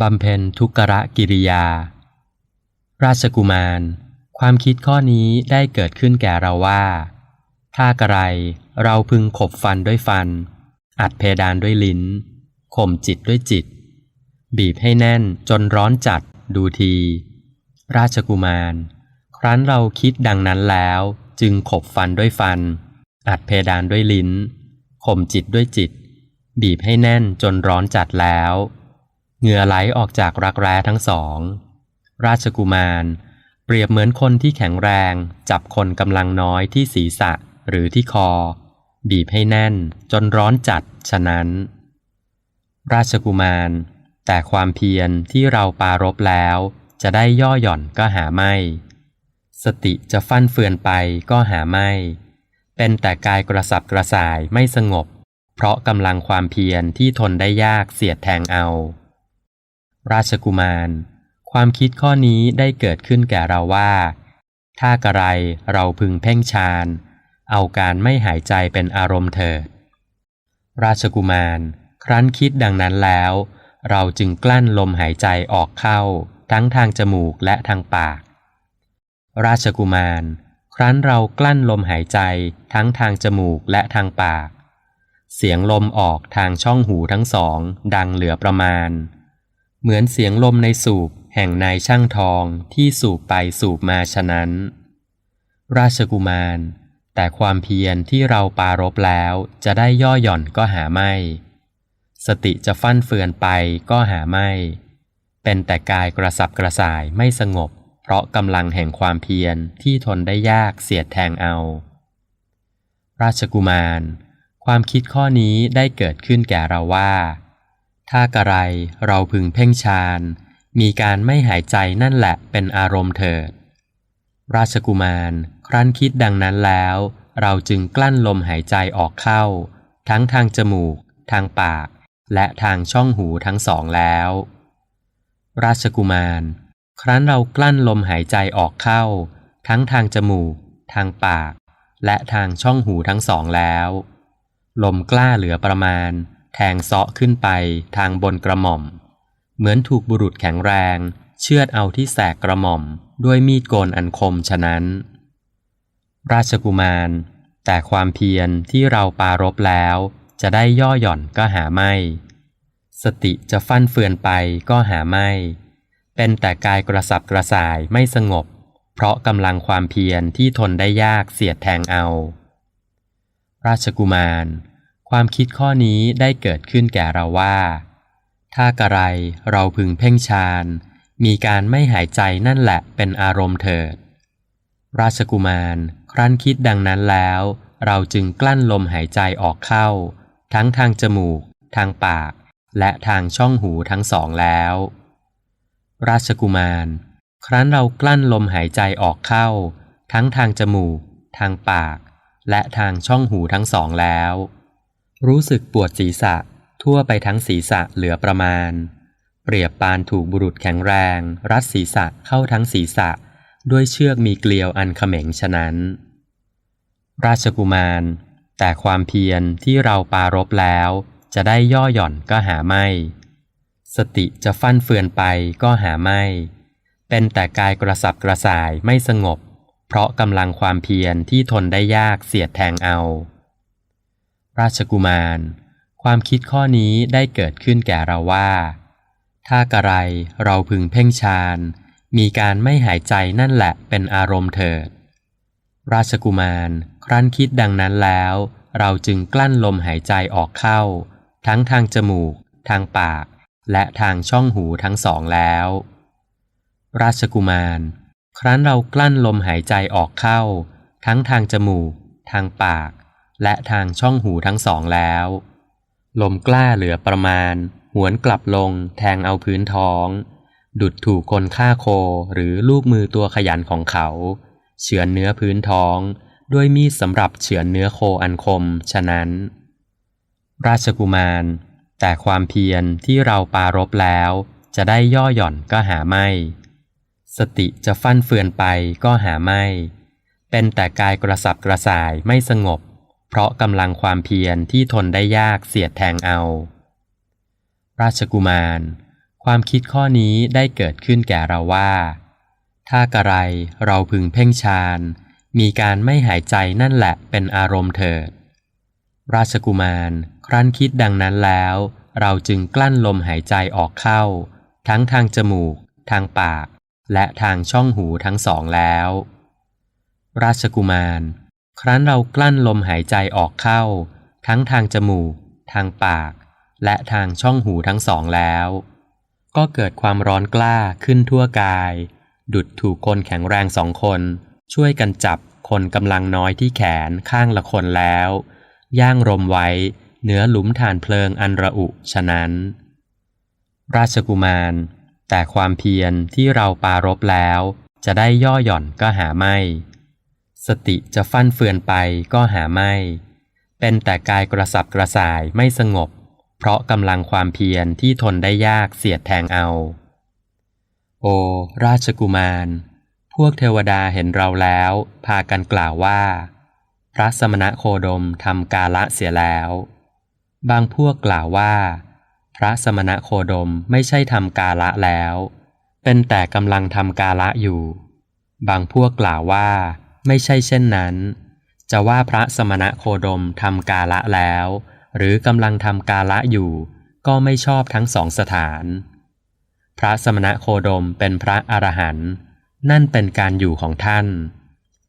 บำเพ็ญทุกขะกิริยา ราชกุมาร ความคิดข้อนี้ได้เกิดขึ้นแก่เราว่า ถ้ากระไรเราพึงขบฟันด้วยฟัน อัดเพดานด้วยลิ้น ข่มจิตด้วยจิต บีบให้แน่นจนร้อนจัดดูที ราชกุมาร ครั้นเราคิดดังนั้นแล้วจึงขบฟันด้วยฟัน อัดเพดานด้วยลิ้น ข่มจิตด้วยจิต บีบให้แน่นจนร้อนจัดแล้ว เหงื่อไหลออกจากรักแร้ทั้งสอง ราชกุมาร เปรียบเหมือนคนที่แข็งแรง จับคนกำลังน้อยที่ศีรษะหรือที่คอ บีบให้แน่นจนร้อนจัดฉะนั้น ราชกุมาร แต่ความเพียรที่เราปารบแล้ว จะได้ย่อหย่อนก็หาไม่ สติจะฟั่นเฟือนไปก็หาไม่ เป็นแต่กายกระสับกระส่ายไม่สงบ เพราะกำลังความเพียรที่ทนได้ยากเสียดแทงเอา ราชกุมาร ความคิดข้อนี้ได้เกิดขึ้นแก่เราว่า ถ้ากระไรเราพึงเพ่งฌาน เอาการไม่หายใจเป็นอารมณ์เถิด ราชกุมาร ครั้นคิดดังนั้นแล้ว เราจึงกลั้นลมหายใจออกเข้า ทั้งทางจมูกและทางปาก ราชกุมาร ครั้นเรากลั้นลมหายใจทั้งทางจมูกและทางปาก เสียงลมออกทางช่องหูทั้งสอง ดังเหลือประมาณ เหมือนเสียงลมในสูบแห่งนายช่างทองที่สูบไปสูบมาฉะนั้น ราชกุมาร แต่ความเพียรที่เราปารบแล้วจะได้ย่อหย่อนก็หาไม่ สติจะฟั่นเฟือนไปก็หาไม่ เป็นแต่กายกระสับกระส่ายไม่สงบ เพราะกำลังแห่งความเพียรที่ทนได้ยากเสียดแทงเอา ราชกุมาร ความคิดข้อนี้ได้เกิดขึ้นแก่เราว่า ถ้ากระไรเราพึงเพ่งฌาน มีการไม่หายใจนั่นแหละเป็นอารมณ์เถิด ราชกุมารครั้นคิดดังนั้นแล้ว เราจึงกลั้นลมหายใจออกเข้า ทั้งทางจมูก ทางปาก และทางช่องหูทั้งสองแล้ว ราชกุมาร ครั้นเรากลั้นลมหายใจออกเข้า ทั้งทางจมูก ทางปาก และทางช่องหูทั้งสองแล้ว ลมกล้าเหลือประมาณ แทงเซาะขึ้นไปทางบนกระหม่อม เหมือนถูกบุรุษแข็งแรง เชือดเอาที่แสกกระหม่อม ด้วยมีดโกนอันคมฉะนั้น ราชกุมาร แต่ความเพียรที่เราปารบแล้ว จะได้ย่อหย่อนก็หาไม่ สติจะฟั่นเฟือนไปก็หาไม่ เป็นแต่กายกระสับกระส่ายไม่สงบ เพราะกำลังความเพียรที่ทนได้ยากเสียดแทงเอา ราชกุมาร ความคิดข้อนี้ได้เกิดขึ้นแก่เราว่า ถ้ากระไรเราพึงเพ่งฌาน มีการไม่หายใจนั่นแหละเป็นอารมณ์เถิด ราชกุมารครั้นคิดดังนั้นแล้ว เราจึงกลั้นลมหายใจออกเข้า ทั้งทางจมูก ทางปาก และทางช่องหูทั้งสองแล้ว ราชกุมาร ครั้นเรากลั้นลมหายใจออกเข้า ทั้งทางจมูก ทางปาก และทางช่องหูทั้งสองแล้ว รู้สึกปวดศีรษะ ทั่วไปทั้งศีรษะเหลือประมาณ เปรียบปานถูกบุรุษแข็งแรง รัดศีรษะเข้าทั้งศีรษะ ด้วยเชือกมีเกลียวอันเขม็งฉะนั้น ราชกุมาร แต่ความเพียรที่เราปารบแล้ว จะได้ย่อหย่อนก็หาไม่ สติจะฟั่นเฟือนไปก็หาไม่ เป็นแต่กายกระสับกระส่ายไม่สงบ เพราะกำลังความเพียรที่ทนได้ยากเสียดแทงเอา ราชกุมาร ความคิดข้อนี้ได้เกิดขึ้นแก่เราว่า ถ้ากระไรเราพึงเพ่งฌานมีการไม่หายใจนั่นแหละเป็นอารมณ์เถิด ราชกุมารครั้นคิดดังนั้นแล้ว เราจึงกลั้นลมหายใจออกเข้า ทั้งทางจมูก ทางปาก และทางช่องหูทั้งสองแล้ว ราชกุมาร ครั้นเรากลั้นลมหายใจออกเข้า ทั้งทางจมูก ทางปาก และทางช่องหูทั้งสองแล้ว ลมกล้าเหลือประมาณ หวนกลับลงแทงเอาพื้นท้อง ดุดถูกคนฆ่าโคหรือลูกมือตัวขยันของเขา เฉือนเนื้อพื้นท้อง ด้วยมีดสำหรับเฉือนเนื้อโคอันคม ฉะนั้น ราชกุมาร แต่ความเพียรที่เราปารบแล้ว จะได้ย่อหย่อนก็หาไม่ สติจะฟั่นเฟือนไปก็หาไม่ เป็นแต่กายกระสับกระส่ายไม่สงบ ราะกำลังความเพียรที่ทนได้ยากเสียดแทงเอา ราชกุมารคความคิดข้อนี้ได้เกิดขึ้นแก่เราว่า ถ้ากระไรเราพึงเพ่งฌานมีการไม่หายใจนั่นแหละเป็นอารมณ์เถิด ราชกุมารครั้นคิดดังนั้นแล้ว เราจึงกลั้นลมหายใจออกเข้า ทั้งทางจมูก ทางปาก และทางช่องหูทั้งสองแล้ว ราชกุมาร ครั้นเรากลั้นลมหายใจออกเข้า ทั้งทางจมูก ทางปาก และทางช่องหูทั้งสองแล้ว ก็เกิดความร้อนกล้าขึ้นทั่วกาย ดุดถูกคนแข็งแรงสองคน ช่วยกันจับคนกำลังน้อยที่แขนข้างละคนแล้ว ย่างรมไว้เหนือหลุมฐานเพลิงอันระอุฉะนั้น ราชกุมาร แต่ความเพียรที่เราปารบแล้ว จะได้ย่อหย่อนก็หาไม่ สติจะฟั่นเฟือนไปก็หาไม่ เป็นแต่กายกระสับกระส่ายไม่สงบ เพราะกำลังความเพียรที่ทนได้ยากเสียดแทงเอา โอ ราชกุมาร พวกเทวดาเห็นเราแล้ว พากันกล่าวว่า พระสมณะโคดมทำกาละเสียแล้ว บางพวกกล่าวว่า พระสมณะโคดมไม่ใช่ทำกาละแล้ว เป็นแต่กำลังทำกาละอยู่ บางพวกกล่าวว่า ไม่ใช่เช่นนั้น จะว่าพระสมณะโคดมทำกาละแล้ว หรือกำลังทำกาละอยู่ ก็ไม่ชอบทั้งสองสถาน พระสมณะโคดมเป็นพระอรหันต์นั่นเป็นการอยู่ของท่าน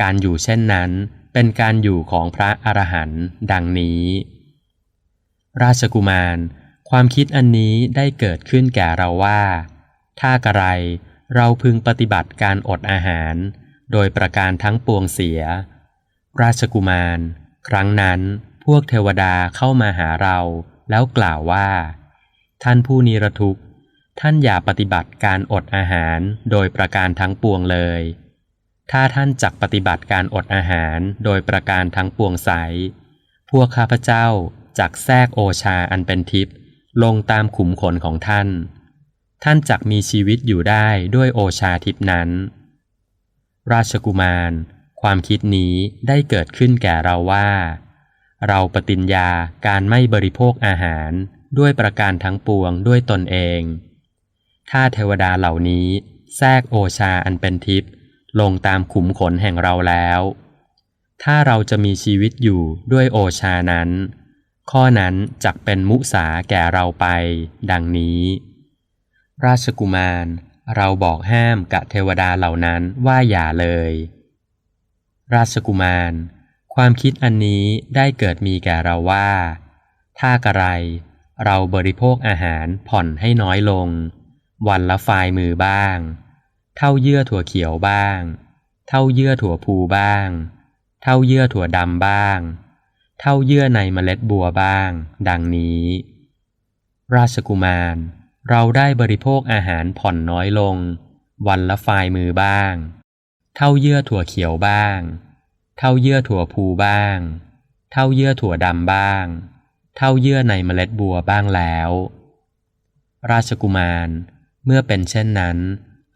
การอยู่เช่นนั้นเป็นการอยู่ของพระอรหันต์ดังนี้ ราชกุมาร ความคิดอันนี้ได้เกิดขึ้นแก่เราว่า ถ้ากระไรเราพึงปฏิบัติการอดอาหาร โดยประการทั้งปวงเสีย ราชกุมาร ครั้งนั้นพวกเทวดาเข้ามาหาเราแล้วกล่าวว่า ท่านผู้นิรทุกข์ ท่านอย่าปฏิบัติการอดอาหารโดยประการทั้งปวงเลย ถ้าท่านจักปฏิบัติการอดอาหารโดยประการทั้งปวงใส พวกข้าพเจ้าจักแทรกโอชาอันเป็นทิพย์ลงตามขุมขนของท่าน ท่านจักมีชีวิตอยู่ได้ด้วยโอชาทิพย์นั้น ราชกุมาร ความคิดนี้ได้เกิดขึ้นแก่เราว่า เราปฏิญญาการไม่บริโภคอาหารด้วยประการทั้งปวงด้วยตนเอง ถ้าเทวดาเหล่านี้แทรกโอชาอันเป็นทิพย์ลงตามขุมขนแห่งเราแล้ว ถ้าเราจะมีชีวิตอยู่ด้วยโอชานั้น ข้อนั้นจักเป็นมุสาแก่เราไป ดังนี้ ราชกุมาร เราบอกห้ามกับเทวดาเหล่านั้นว่าอย่าเลย ราชกุมาร ความคิดอันนี้ได้เกิดมีแก่เราว่า ถ้ากระไร เราบริโภคอาหารผ่อนให้น้อยลง วันละฝ่ายมือบ้าง เท่าเยื่อถั่วเขียวบ้าง เท่าเยื่อถั่วพูบ้าง เท่าเยื่อถั่วดำบ้าง เท่าเยื่อในเมล็ดบัวบ้าง ดังนี้ ราชกุมาร เราได้บริโภคอาหารผ่อนน้อยลง วันละฝ่ายมือบ้าง เท่าเยื่อถั่วเขียวบ้าง เท่าเยื่อถั่วพูบ้าง เท่าเยื่อถั่วดำบ้าง เท่าเยื่อในเมล็ดบัวบ้างแล้ว ราชกุมาร เมื่อเป็นเช่นนั้น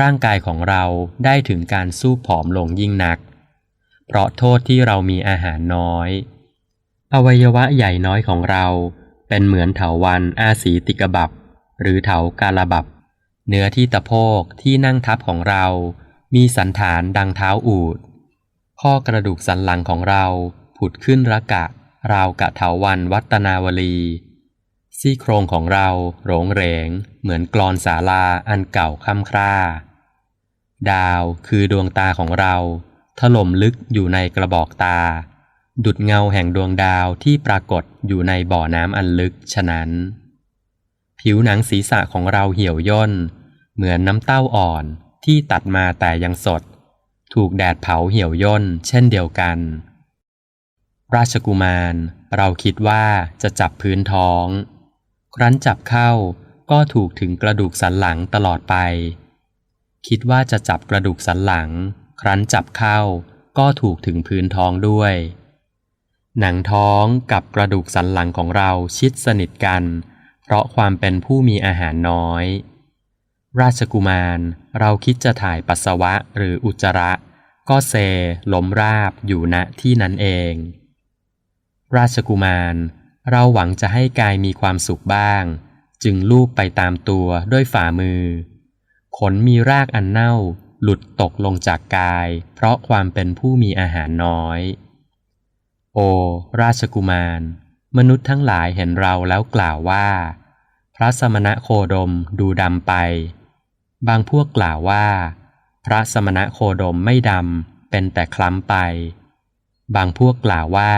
ร่างกายของเราได้ถึงการสู้ผอมลงยิ่งนัก เพราะโทษที่เรามีอาหารน้อย อวัยวะใหญ่น้อยของเราเป็นเหมือนเถาวันอาสีติกบับ หรือเถากาลบับเนื้อที่ตะโพกที่นั่งทับของเรา มีสันฐานดังเท้าอูด ข้อกระดูกสันหลังของเราผุดขึ้นระกะ ราวกะเถาวันวัตนาวลี ซี่โครงของเราโหรงเหรง เหมือนกรอนศาลาอันเก่าค่ำคร่า ดาวคือดวงตาของเรา ถล่มลึกอยู่ในกระบอกตา ดุดเงาแห่งดวงดาวที่ปรากฏอยู่ในบ่อน้ำอันลึกฉะนั้น ผิวหนังศีรษะของเราเหี่ยวย่น เหมือนน้ำเต้าอ่อนที่ตัดมาแต่ยังสด ถูกแดดเผาเหี่ยวย่นเช่นเดียวกัน ราชกุมารเราคิดว่าจะจับพื้นท้อง ครั้นจับเข้าก็ถูกถึงกระดูกสันหลังตลอดไป คิดว่าจะจับกระดูกสันหลัง ครั้นจับเข้าก็ถูกถึงพื้นท้องด้วย หนังท้องกับกระดูกสันหลังของเราชิดสนิทกัน เพราะความเป็นผู้มีอาหารน้อย ราชกุมารเราคิดจะถ่ายปัสสาวะหรืออุจจาระ ก็เซล้มราบอยู่ณที่นั้นเอง ราชกุมาร เราหวังจะให้กายมีความสุขบ้าง จึจึงลูบไปตามตัวด้วยฝ่ามือ ขนมีรากอันเน่าหลุดตกลงจากกาย เพราะความเป็นผู้มีอาหารน้อย โอ ราชกุมาร มนุษย์ทั้งหลายเห็นเราแล้วกล่าวว่า พระสมณะโคดมดูดำไป บางพวกกล่าวว่า พระสมณะโคดมไม่ดำเป็นแต่คล้ำไป บางพวกกล่าวว่า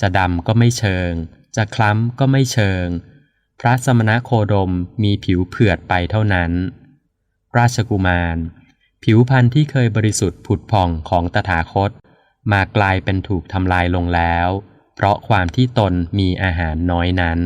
จะดำก็ไม่เชิง จะคล้ำก็ไม่เชิง พระสมณะโคดมมีผิวเผือดไปเท่านั้น ราชกุมาร ผิวพรรณที่เคยบริสุทธิ์ผุดผ่องของตถาคต มากลายเป็นถูกทำลายลงแล้ว เพราะความที่ตนมีอาหารน้อยนั้น